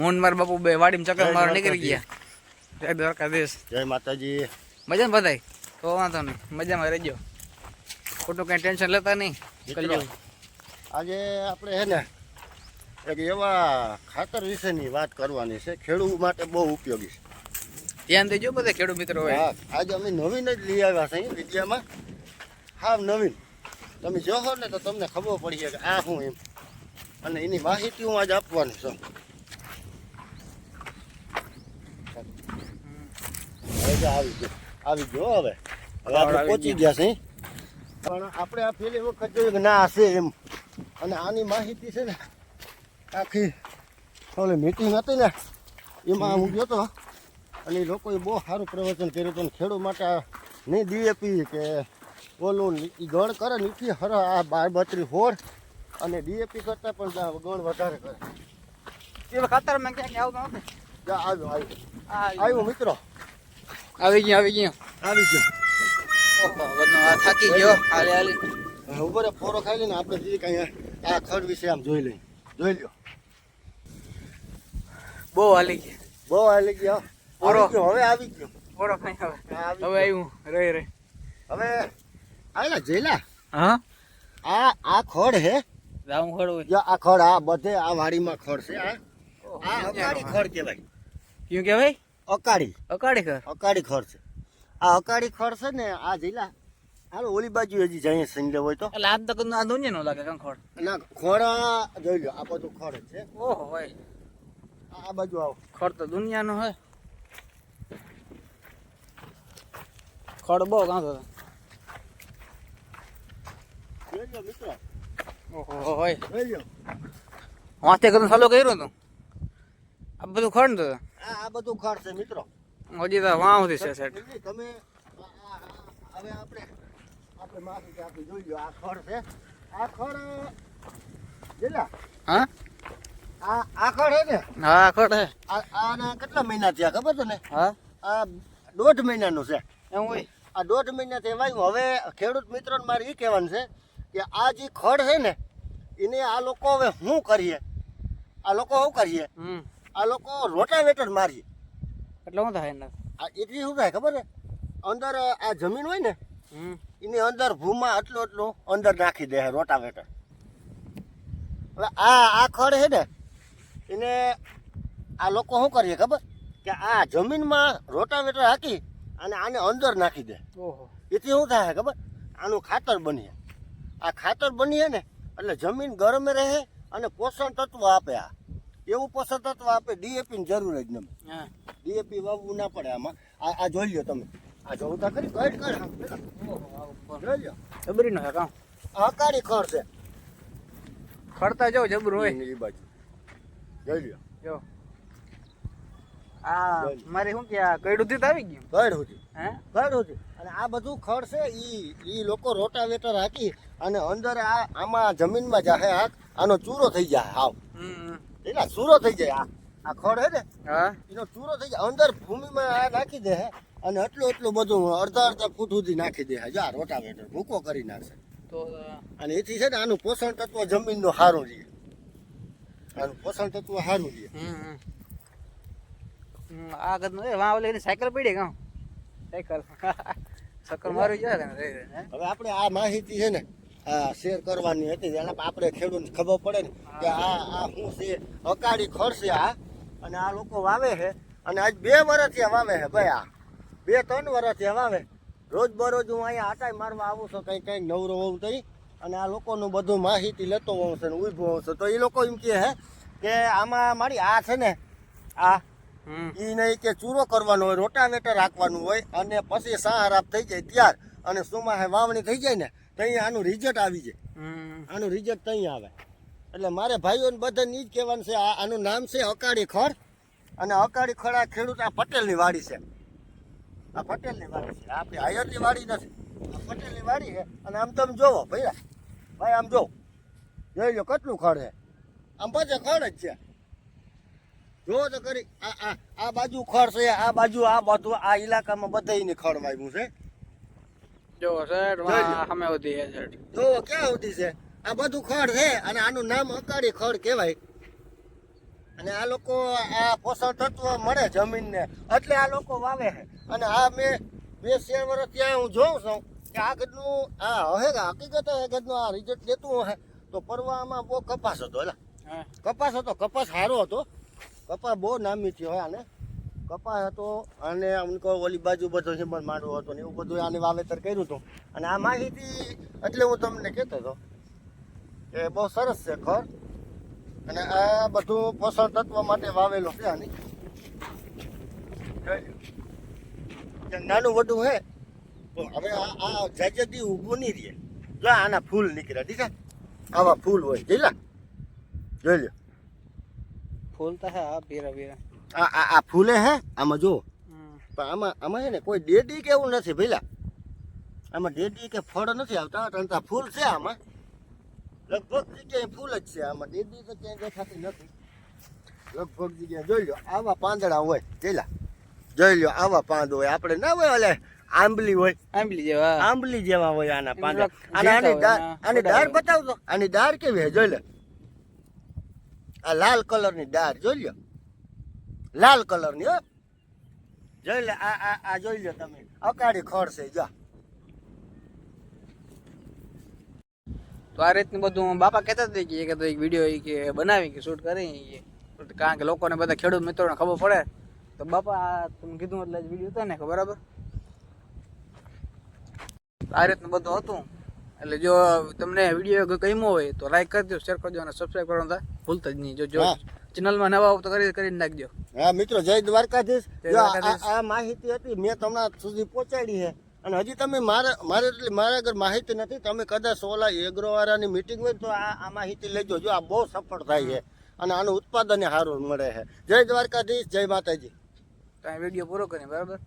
હું મારા બાપુ બે વાડીમાં ચક્કર મારો નીકળી ગયા. જય દ્વારકાધીશ. જય માતાજી. મજામાં બધાય? તો વાંધો નહીં. મજામાં રહેજો. ખોટું કઈ ટેન્શન લેતા નહીં. આજે આપણે હે ને એક એવા ખાતર વિશેની વાત કરવાની છે. ખેડૂત માટે બહુ ઉપયોગી છે. ધ્યાન દેજો બધા ખેડૂત મિત્રો હા આજે અમે નવીન જ લઈ આવ્યા છે વિદ્યામાં. હા નવીન. તમે જોહો ને તો તમને ખબર પડી કે આ હું એમ. અને એની માહિતી હું આજે આપવાની છું. આવી ગયો. આવી ગયો હવે. હવે આપણે પહોંચી ગયા. છે પણ આપણે આ પેલી વખત જોયું કે ના હશે એમ. અને આની માહિતી છે ને આખી ઓલે મીટિંગ હતી ને એમાં હું ગયો હતો અને એ લોકોએ બહુ સારું પ્રવચન કર્યું હતું. ખેડૂત માટે નહીં ડીએપી કે ઓલું ગણ કરે નીચી હર આ બાર બત્રી હોળ અને ડીએપી કરતાં પણ ગણ વધારે કરે. એ ખાતર મેં ક્યાંક આવતો નથી. આવ્યો આવ્યો. આ આવ્યો મિત્રો. આવી ગયો આવી ગયો. આવી ગયો. થાકી ગયો. હાલે હાલે. ઉપર ફોરો ખાઈ લઈને આપણે જે કઈ આ ખડ વિશે આમ જોઈ લઈએ. જોઈ લ્યો. બહુ હાલી ગયો. બહુ હાલી ગયા ફોરો હવે આવી ગયો. ફોરો ખાઈ હવે. હવે આવ્યું રે રે હવે આયલા જેલા હા? આ આ ખડ હે? રામ ખડ જો આ ખડ આ બધે આ વાડીમાં ખડ છે આ આ ખડ કહેવાય. ક્યું કે ભાઈ અકાળી ખર અકાળી ખર છે. આ અકાળી ખર છે ને આ જિલ્લા હાલો ઓલી બાજુ હજી જઈએ સંજે હોય તો. એટલે આજ તક આ દુનિયા નો લાગે કંખોડ ના ખોડ જોઈ લો આ બધું ખડ છે. ઓહો હોય. આ બાજુ આવો. ખડ તો દુનિયાનો હોય. ખોડ ખડ બહુ કાં તો હોય મિત્રો. ઓહો ભાઈ જોઈ લો. વાંચે કર્યું તું આ બધું ખોડ ને આ આ બધું ખડ છે મિત્રો. હજી તો વાહ સુધી છે સેટ તમે હવે આપણે આપણે માફી આપી જોઈ લો આ ખડ છે. આ ખડ જેલા હા? આ આ ખડ હે ને? હા હે આ આના કેટલા મહિના થયા ખબર તને? હા? આ દોઢ મહિનાનું છે. એમ હોય. આ દોઢ મહિના થવાયું હવે ખેડૂત મિત્રોને મારે એ કહેવાનું છે કે આ જે ખડ છે ને એને આ લોકો હવે શું કરીએ? આ લોકો શું કરીએ? આ લોકો રોટાવેટર મારીએ. એટલે શું થાય એના? આ એટલી શું થાય ખબર છે? અંદર આ જમીન હોય ને એની અંદર ભૂમાં આટલું આટલું અંદર નાખી દે રોટાવેટર. હવે આ આ ખડ છે ને એને આ લોકો શું કરીએ ખબર? કે આ જમીનમાં રોટાવેટર હાકી અને આને અંદર નાખી દે. ઓહો. એથી શું થાય ખબર? આનું ખાતર બનીએ. આ ખાતર બનીએ ને એટલે જમીન ગરમ રહે અને પોષણ તત્વ આપે આ. એવું પોષક તત્વ આપે ડીએપીની જરૂર જ હા. ડીએપી વાવવું ના પડે આમાં. આ આ જોઈ લ્યો તમે. આ જોવું તો ખરી કઈ ઉપર. જોઈ લ્યો. જબરી નો હે હકારી ખર છે. ખડતા જાવ જબરું હોય. એ બાજુ. જોઈ લ્યો. જો. આ મારે શું કે આ કઈડું થી આવી ગયું? ગઢ સુધી હે? ગઢ સુધી અને આ બધું ખડ છે ઈ ઈ લોકો રોટાવેટર હાકી અને અંદર આ આમાં જમીનમાં જાહે હાક આનો ચૂરો થઈ જાય હાવ. હમ. એના ચૂરો થઈ જાય આ. આ ખડ હે ને હા? એનો ચૂરો થઈ જાય. અંદર ભૂમિમાં આ નાખી દે અને એટલું એટલું બધું અડધા અડધા ફૂટ સુધી નાખી દે જો આ રોટાવેટર ભૂકો કરી નાખશે. તો અને એથી છે ને આનું પોષણ તત્વ જમીનનું સારું રહે. આનું પોષણ તત્વ સારું રહે. આ ગદનું એ વાં ઓલી એની સાયકલ પડી કાં સાયકલ. ચક્કર મારી જાય હવે આપણે આ માહિતી છે ને શેર કરવાની હતી. એના આપણે ખેડૂતને ખબર પડે ને કે આ આ શું છે? અકાળી ખડશે આ. અને આ લોકો વાવે છે. અને આજ બે વર્ષથી વાવે છે ભાઈ આ. બે ત્રણ વર્ષથી વાવે. રોજ બરોજ હું અહીંયા આટાઈ મારવા આવું છું કંઈ કંઈક નવરો હોઉં તઈ. અને આ લોકોનું બધું માહિતી લેતો હોઉં છું ને ઊભો હોઉં છું. તો એ લોકો એમ કહે છે કે આમાં મારી આ છે ને આ. એ ઈ નહીં કે ચૂરો કરવાનો હોય રોટાવેટર રાખવાનું હોય. અને પછી સાહરાપ થઈ જાય ત્યાર. અને સુમાહે વાવણી થઈ જાય ને ત્યાં આનું રિઝલ્ટ આવી જાય. આનું રિઝલ્ટ ત્યાં આવે. એટલે મારે ભાઈઓને બધાને એ જ કહેવાનું છે આ આનું નામ છે અકાળી ખડ અને અકાળી ખડ આ ખેડૂત આ પટેલની વાડી છે. આ પટેલની વાડી છે. આપણી હાયરની વાડી નથી. આ પટેલની વાડી છે. અને આમ તમે જોવો ભાઈ ભાઈ આમ જોવો. જોઈ લો કેટલું ખડ છે. આમ બધે ખડ જ છે. જોવો તો કરી આ આ આ બાજુ ખડ છે આ બાજુ આ બધું આ ઇલાકામાં બધાયને ખડ વાગ્યું છે. જો લ્યો. સામે હોતી હે સેટ જો ક્યાં ઉધી છે? આ બધું ખડ છે અને આનું નામ અકાળી ખડ કહેવાય. અને આ લોકો આ પોષણ તત્વ મળે જમીનને. એટલે આ લોકો વાવે છે. અને આ મેં બે શેર વર્ષ ત્યાં હું જોઉં છું કે આ ગઢનું આ હવે હકીકત હે ગદનું આ રિઝલ્ટ દેતું હે તો પરવામાં બહુ કપાસ હતો એટલે કપાસ હતો કપાસ સારો હતો. કપાસ બહુ નામી થયો આને કપાસ હતો અને અમને કહો ઓલી બાજુ બધો હિંમત માંડવો હતો ને એવું બધું આને વાવેતર કર્યું હતું. અને આ માહિતી એટલે હું તમને કહેતો હતો કે બહુ સરસ છે ખર અને આ બધું પોષણ તત્વ માટે વાવેલું છે આની. લો. નાનું વડું હે? તો હવે આ જાજતી ઊભું નહીં રહે. જો આના ફૂલ નીકળ્યા, ઠીક છે? આવા ફૂલ હોય, જોઈ જોઈ લે ફૂલ તો હે, આ પીરા પીરા આ આ આ ફૂલે હે? આમાં જો પણ આમાં આમાં છે ને કોઈ ડેડી કે એવું નથી ભઈલા. આમાં ડેડી કે ફળ નથી આવતા કારણ ફૂલ છે આમાં. લગભગ જગ્યાએ ફૂલ જ છે આમાં. ડેડી તો ક્યાંય દેખાતી નથી. લગભગ જગ્યાએ જોઈ લો આવા પાંદડા હોય જેલા જોઈ લો આવા પાંદ હોય. આપણે ના હોય ઓલે આંબલી હોય. આંબલી જેવા. આંબલી જેવા હોય આના પાંદડા. અને આની ઝીણા આની થોડા દાળ બતાવતો આની દાળ કેવી હે જોઈ લે. આ લાલ કલરની દાળ જોઈ લ્યો લાલ કલરની હો. જોઈ લે આ આ આ જોઈ લો તમે. અકાળી ખડ છે જો. તો આ રીતનું બધું બાપા કહેતા હતા કે કે તો એક વીડિયો કે બનાવી કે શૂટ કરી કારણ કે લોકોને બધા ખેડૂત મિત્રોને ખબર પડે. તો બાપા તમે કીધું એટલે વીડિયો હતો ને બરાબર? આ રીતનું બધું હતું. એટલે જો તમને વીડિયો ગમ્યો હોય તો લાઈક કરજો શેર કરજો અને સબસ્ક્રાઈબ કરવાનું ભૂલતા જ નહીં. જો જો ચેનલમાં નવા તો કરી કરીને નાખજો. હા મિત્રો જય દ્વારકાધીશ. આ- માહિતી હતી મેં તમને સુધી પહોંચાડી છે. અને હજી તમે મારે મારે એટલે મારા આગળ માહિતી નથી તમે કદાચ ઓલા એગ્રોવાળાની મિટિંગ હોય તો આ આ માહિતી લેજો. જો આ બહુ સફળ થાય છે અને આનું ઉત્પાદન સારું મળે છે. જય દ્વારકાધીશ જય માતાજી. તો વીડિયો પૂરો કરીએ બરાબર?